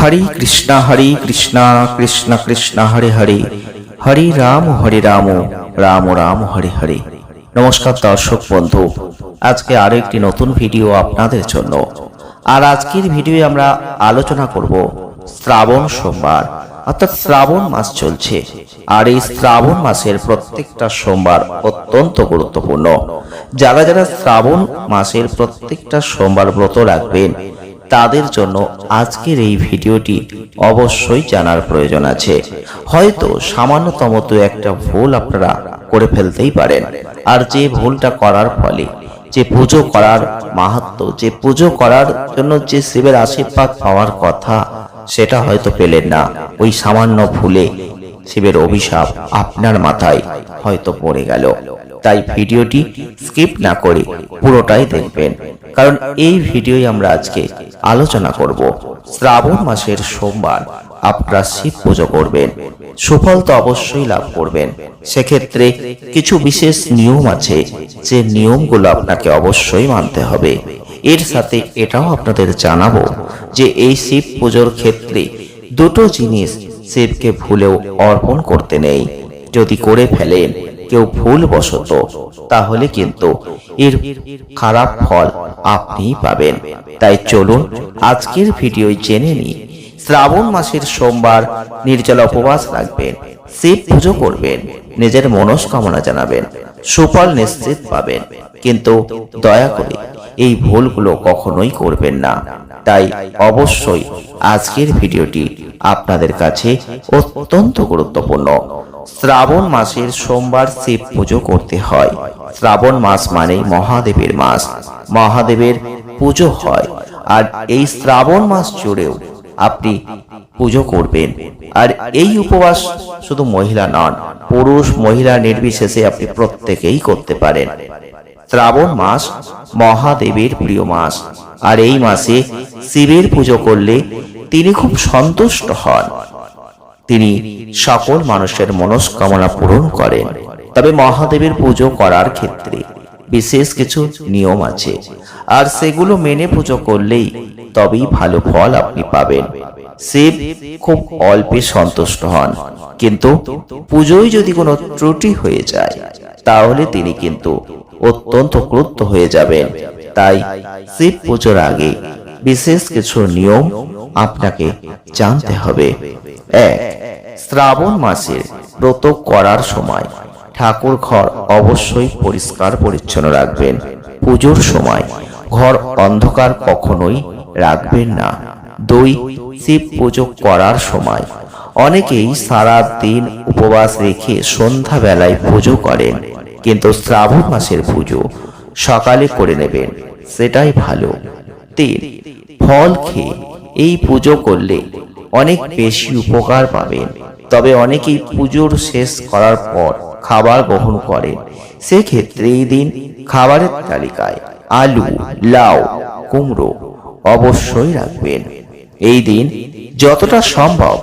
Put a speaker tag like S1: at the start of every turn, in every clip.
S1: হরে কৃষ্ণা হরে কৃষ্ণা কৃষ্ণ কৃষ্ণা হরে হরে হরে রাম হরে রাম রাম রাম হরে হরে নমস্কার দর্শক বন্ধু আজকে আরো একটি নতুন ভিডিও আপনাদের জন্য আর আজকের ভিডিও আমরা আলোচনা করব শ্রাবণ সোমবার অর্থাৎ শ্রাবণ মাস চলছে আর এই শ্রাবণ মাসের প্রত্যেকটা সোমবার অত্যন্ত গুরুত্বপূর্ণ যারা যারা শ্রাবণ মাসের প্রত্যেকটা সোমবার ব্রত রাখবেন তাদের জন্য আজকের এই ভিডিওটি অবশ্যই জানার প্রয়োজন আছে হয়তো সামান্যতম তো একটা ভুল আপনারা করে ফেলতেই পারেন আর যে ভুলটা করার ফলে যে পুজো করার মাহাত্ম যে পুজো করার জন্য যে শিবের আশীর্বাদ পাওয়ার কথা সেটা হয়তো পেলেন না ওই সামান্য ভুলে শিবের অভিশাপ আপনার মাথায় হয়তো পড়ে গেল তাই ভিডিওটি স্কিপ না করে পুরোটাই দেখবেন কারণ এই ভিডিওই আমরা আজকে আলোচনা করব শ্রাবণ মাসের সোমবার আপনারা শিব পুজো করবেন সুফল তো অবশ্যই লাভ করবেন সেক্ষেত্রে কিছু বিশেষ নিয়ম আছে যে নিয়মগুলো আপনাকে অবশ্যই মানতে হবে এর সাথে এটাও আপনাদের জানাবো যে এই শিব পুজোর ক্ষেত্রে দুটো জিনিস শিবকে ভুলেও অর্পণ করতে নেই যদি করে ফেলেন কেউ ভুল বসত তাহলে কিন্তু এর খারাপ ফল আপনি পাবেন তাই চলুন আজকের ভিডিও জেনে নিই শ্রাবণ মাসের সোমবার নির্জল উপবাস রাখবেন শিব পুজো করবেন নিজের মনস্কামনা জানাবেন সুফল নিশ্চিত পাবেন কিন্তু দয়া করে এই ভুলগুলো কখনোই করবেন না তাই অবশ্যই আজকের ভিডিওটি আপনাদের কাছে অত্যন্ত গুরুত্বপূর্ণ শ্রাবণ মাসের সোমবার শিব পুজো করতে হয় শ্রাবণ মাস মানে মহাদেবের মাস মহাদেবের পুজো হয় আর এই শ্রাবণ মাস জুড়েও আপনি পুজো করবেন আর এই উপবাস শুধু মহিলা নন পুরুষ মহিলা নির্বিশেষে আপনি প্রত্যেকেই করতে পারেন শ্রাবণ মাস মহাদেবের প্রিয় মাস আর এই মাসে শিবের পুজো করলে তিনি খুব সন্তুষ্ট হন তিনি সকল মানুষের মনস্কামনা পূরণ করেন তবে মহাদেবের পুজো করার ক্ষেত্রে বিশেষ কিছু নিয়ম আছে আর সেগুলো মেনে পুজো করলেই তবেই ভালো ফল আপনি পাবেন শিব খুব অল্পে সন্তুষ্ট হন কিন্তু পুজোয় যদি কোনো ত্রুটি হয়ে যায় তাহলে তিনি কিন্তু অত্যন্ত ক্রুদ্ধ হয়ে যাবেন তাই শিব পুজোর আগে বিশেষ কিছু নিয়ম আপনাকে জানতে হবে এক শ্রাবণ মাসে ব্রত করার সময় ঠাকুর ঘর অবশ্যই পরিষ্কার পরিচ্ছন্ন রাখবেন পুজোর সময় ঘর অন্ধকার কখনোই রাখবেন না দুই শিব পুজো করার সময় অনেকেই সারা দিন উপবাস রেখে সন্ধ্যাবেলায় পুজো করেন কিন্তু শ্রাবণ মাসের পুজো সকালে করে নেবেন সেটাই ভালো তিন ফল খেয়ে এই পুজো করলে অনেক বেশি উপকার পাবেন তবে অনেকেই পুজোর শেষ করার পর খাবার গ্রহণ করেন সেক্ষেত্রে এই দিন খাবারের তালিকায় আলু লাউ কুমড়ো অবশ্যই রাখবেন এই দিন যতটা সম্ভব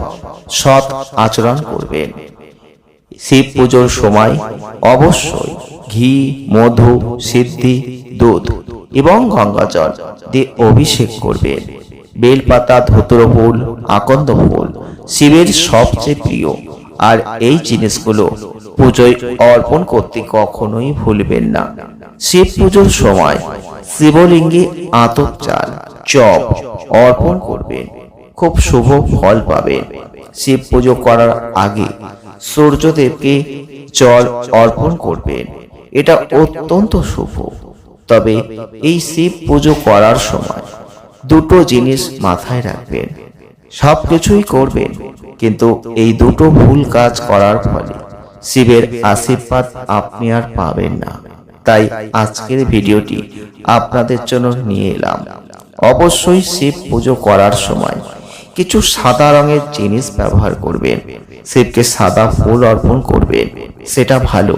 S1: সৎ আচরণ করবেন শিব পুজোর সময় অবশ্যই ঘি মধু সিদ্ধি দুধ এবং গঙ্গাচর দিয়ে অভিষেক করবেন বেলপাতা ধুতর ফুল আকন্দ ফুল শিবের সবচেয়ে প্রিয় আর এই জিনিসগুলো পুজোয় অর্পণ করতে কখনোই ভুলবেন না শিব পুজোর সময় শিবলিঙ্গে চাল চপ অর্পণ করবেন খুব শুভ ফল পাবেন শিব পুজো করার আগে সূর্যদেবকে জল অর্পণ করবেন এটা অত্যন্ত শুভ তবে এই শিব পুজো করার সময় দুটো জিনিস মাথায় রাখবেন সব কিছুই করবেন কিন্তু এই দুটো ভুল কাজ করার ফলে শিবের আশীর্বাদ আপনি আর পাবেন না তাই আজকের ভিডিওটি আপনাদের জন্য নিয়ে এলাম অবশ্যই শিব পুজো করার সময় কিছু সাদা রঙের জিনিস ব্যবহার করবেন শিবকে সাদা ফুল অর্পণ করবেন সেটা ভালো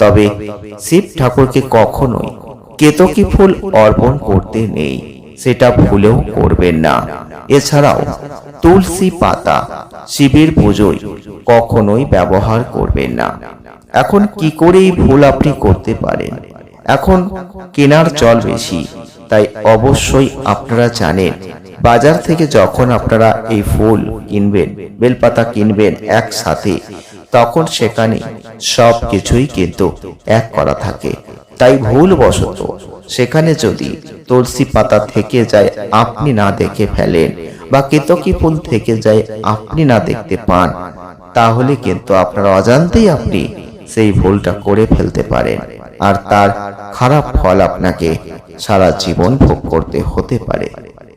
S1: তবে শিব ঠাকুরকে কখনোই কেতকি ফুল অর্পণ করতে নেই সেটা ভুলেও করবেন না এছাড়াও তুলসী পাতা শিবের পুজোয় কখনোই ব্যবহার করবেন না এখন কি করে এই ভুল আপনি করতে পারেন এখন কেনার চল বেশি তাই অবশ্যই আপনারা জানেন বাজার থেকে যখন আপনারা এই ফুল কিনবেন বেলপাতা কিনবেন একসাথে তখন সেখানে সব কিছুই কিন্তু এক করা থাকে তাই ভুলবশত সেখানে যদি তুলসী পাতা থেকে যায় আপনি না দেখে ফেলেন বা কেতকি ফুল থেকে যায় আপনি না দেখতে পান তাহলে কিন্তু আপনার অজান্তেই আপনি সেই ভুলটা করে ফেলতে পারেন আর তার খারাপ ফল আপনাকে সারা জীবন ভোগ করতে হতে পারে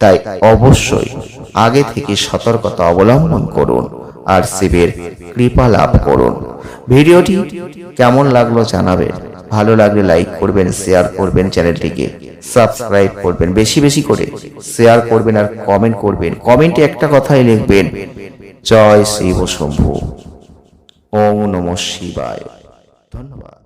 S1: তাই অবশ্যই আগে থেকে সতর্কতা অবলম্বন করুন আর শিবের কৃপা লাভ করুন ভিডিওটি কেমন লাগলো জানাবেন ভালো লাগলে লাইক করবেন শেয়ার করবেন চ্যানেলটিকে সাবস্ক্রাইব করবেন বেশি বেশি করে শেয়ার করবেন আর কমেন্ট করবেন কমেন্টে একটা কথাই লিখবেন জয় শিব শম্ভু ওম নম শিবায় ধন্যবাদ